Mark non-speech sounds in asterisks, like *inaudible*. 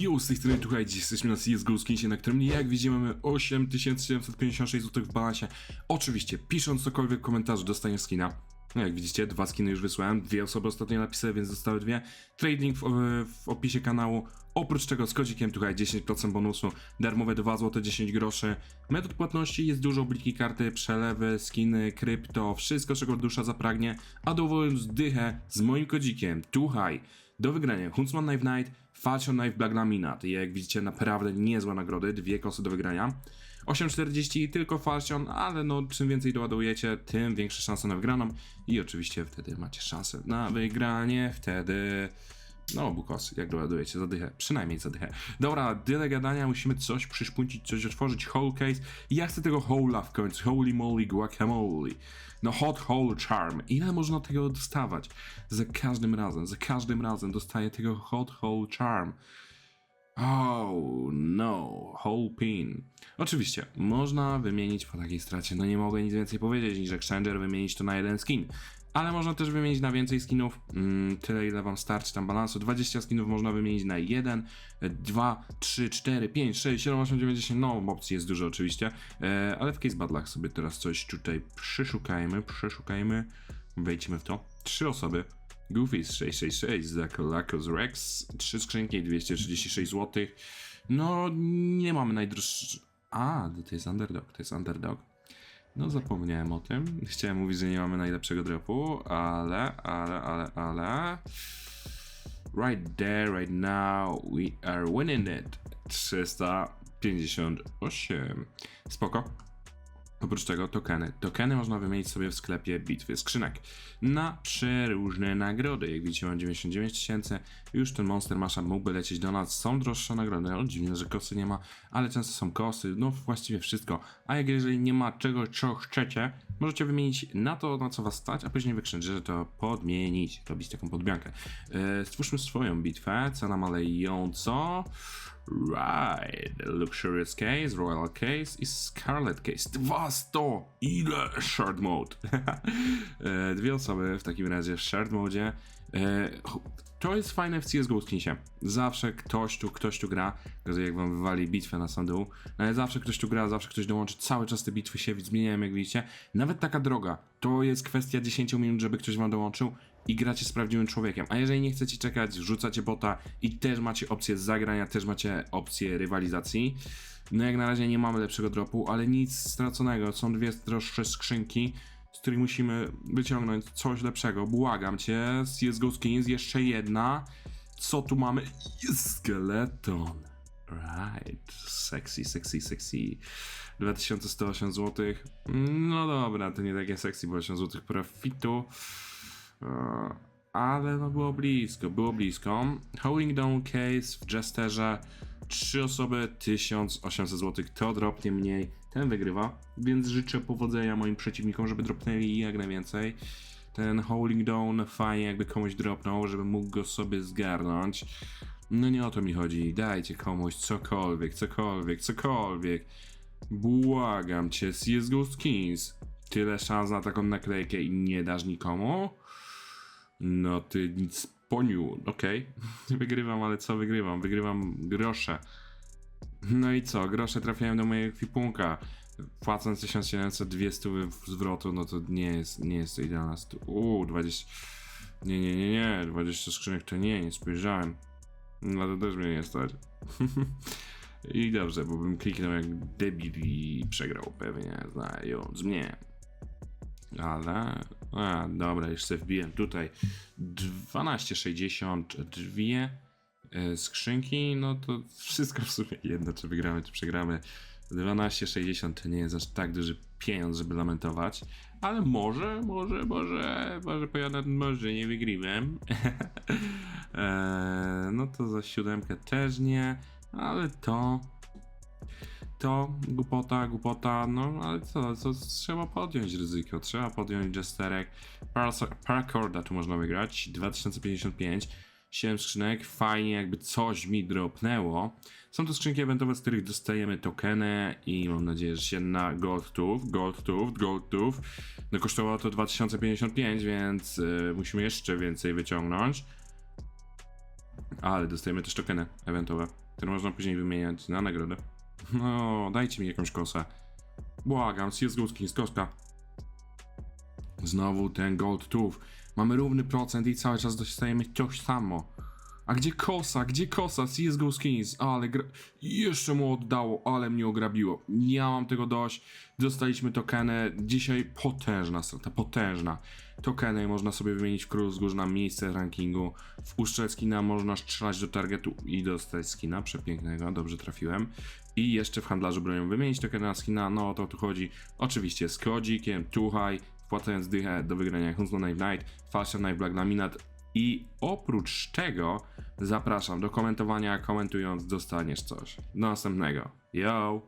Yo, z tej strony tutaj dziś jesteśmy na CSGO Skinsie, na którym jak widzimy mamy 8756 zł w balansie. Oczywiście, pisząc cokolwiek w komentarzu dostaniesz skina. No jak widzicie, dwa skiny już wysłałem, dwie osoby ostatnio napisały, więc zostały dwie. Trading w, w opisie kanału. Oprócz tego z kodzikiem tutaj 10% bonusu, darmowe 2 zł 10 groszy. Metod płatności jest dużo, bliki karty, przelewy, skiny, krypto, wszystko czego dusza zapragnie. A dowołując dychę z moim kodzikiem, Tuhaj. Do wygrania Huntsman Knife Knight, Falchion Knife. I jak widzicie, naprawdę niezłe nagrody, dwie kosy do wygrania. 8,40 tylko Falchion, ale no czym więcej doładujecie, tym większe szanse na wygraną. I oczywiście wtedy macie szansę na wygranie, wtedy... No, bukos, jak doładujecie, zadychę, przynajmniej zadychę. Dobra, tyle gadania, musimy coś przyszpuncić, coś otworzyć, whole case. I ja chcę tego hola w końcu, holy moly guacamole. No, hot hole charm. Ile można tego dostawać? Za każdym razem, za każdym razem dostaję tego hot hole charm. Oh no, whole pin. Oczywiście, można wymienić po takiej stracie, no nie mogę nic więcej powiedzieć niż Exchanger wymienić to na jeden skin. Ale można też wymienić na więcej skinów, mm, tyle ile wam starczy tam balansu. 20 skinów można wymienić na 1, 2, 3, 4, 5, 6, 7, 8, 9, 10, no opcji jest dużo oczywiście. E, ale w case battlach sobie teraz coś tutaj przeszukajmy, przeszukajmy, wejdźmy w to. Trzy osoby, Goofy 666, Zakolakos Rex, 3 skrzynki, 236 zł. No, nie mamy najdroższy... A, to jest underdog, to jest underdog. No, zapomniałem o tym. Chciałem mówić, że nie mamy najlepszego dropu, ale, ale, ale, ale... Right there, right now, we are winning it. 358. Spoko. Oprócz tego tokeny. Tokeny można wymienić sobie w sklepie bitwy skrzynek na przeróżne nagrody. Jak widzicie mam 99 tysięcy. Już ten Monster Masha mógłby lecieć do nas. Są droższe nagrody. O, dziwne, że kosy nie ma, ale często są kosy. No właściwie wszystko. A jak jeżeli nie ma czegoś, co chcecie, możecie wymienić na to, na co was stać, a później wykrzyczeć, że to podmienić. Robić taką podmiankę. E, stwórzmy swoją bitwę. Cena malejąco. Right, Luxurious Case, Royal Case i Scarlet Case. 200! Ile? Shard Mode. *laughs* Dwie osoby w takim razie w Shard Mode. E, To jest fajne w CSGO skinsie. Zawsze ktoś tu, ktoś tu gra. Jak wam wywali bitwę na sam. No ale zawsze ktoś tu gra, zawsze ktoś dołączy. Cały czas te bitwy się zmieniają, jak widzicie. Nawet taka droga. To jest kwestia 10 minut, żeby ktoś wam dołączył i gracie z prawdziwym człowiekiem. A jeżeli nie chcecie czekać, wrzucacie bota i też macie opcję zagrania, też macie opcję rywalizacji. No jak na razie nie mamy lepszego dropu, ale nic straconego. Są dwie droższe skrzynki, z których musimy wyciągnąć coś lepszego. Błagam cię, CSGO Skins, jeszcze jedna. Co tu mamy? Jest skeleton. Right. Sexy, sexy, sexy. 2108 zł. No dobra, to nie takie sexy, bo 8 zł profitu. E, Ale no było blisko, było blisko. Holding Down Case w Jesterze. Trzy osoby, 1800 zł. Kto dropnie mniej, ten wygrywa. Więc życzę powodzenia moim przeciwnikom, żeby dropnęli jak najwięcej. Ten Howling Down fajnie jakby komuś dropnął, żeby mógł go sobie zgarnąć. No nie o to mi chodzi. Dajcie komuś cokolwiek, cokolwiek, cokolwiek. Błagam cię, CSGO Skins. Tyle szans na taką naklejkę i nie dasz nikomu? No ty nic poniu, okej. *laughs* Wygrywam, ale co wygrywam? Wygrywam grosze. No i co? Grosze trafiają do mojego kwipunka. Płacąc 1700 zwrotu, no to nie jest, nie jest to idealna stu... Uuu, 20... Nie, nie, nie, nie, 20 skrzynek to nie, nie spojrzałem. No to też mnie nie stać. *laughs* I dobrze, bo bym kliknął jak debil i przegrał pewnie, znając mnie. Ale. A, dobra, sobie wbiłem tutaj 12,62 e, skrzynki. No to wszystko w sumie jedno, czy wygramy, czy przegramy. 12,60 to nie jest aż tak duży pieniądz, żeby lamentować. Ale może, może, może, może pojadę, może nie wygrywam. *laughs* e, no to za siódemkę też nie, ale to to głupota, głupota, no ale co, co trzeba podjąć ryzyko, trzeba podjąć jesterek. Paracorda tu można wygrać, 2055, 7 skrzynek, fajnie jakby coś mi dropnęło. Są to skrzynki eventowe, z których dostajemy tokeny i mam nadzieję, że się na Gold Tooth, Gold no kosztowało to 2055, więc y, musimy jeszcze więcej wyciągnąć. Ale dostajemy też tokeny eventowe, które można później wymieniać na nagrodę. No, dajcie mi jakąś kosę. Błagam, CSGO Skins, koska. Znowu ten Gold Tooth. Mamy równy procent i cały czas dostajemy coś samo. A gdzie kosa? Gdzie kosa? CSGO Skins, ale gra... jeszcze mu oddało, ale mnie ograbiło. Ja mam tego dość. Dostaliśmy tokeny. Dzisiaj potężna strata, potężna. Tokeny można sobie wymienić w wzgórz na miejsce rankingu. W uszcze skina można strzelać do targetu i dostać skina przepięknego, dobrze trafiłem. I jeszcze w handlarzu bronią wymienić tokeny na skina, no o to tu chodzi. Oczywiście z kodzikiem, Tuhaj, wpłacając dychę do wygrania Huntsman Night, Fashion Knife Black Laminat i oprócz tego zapraszam do komentowania, komentując dostaniesz coś. Do następnego. Yo!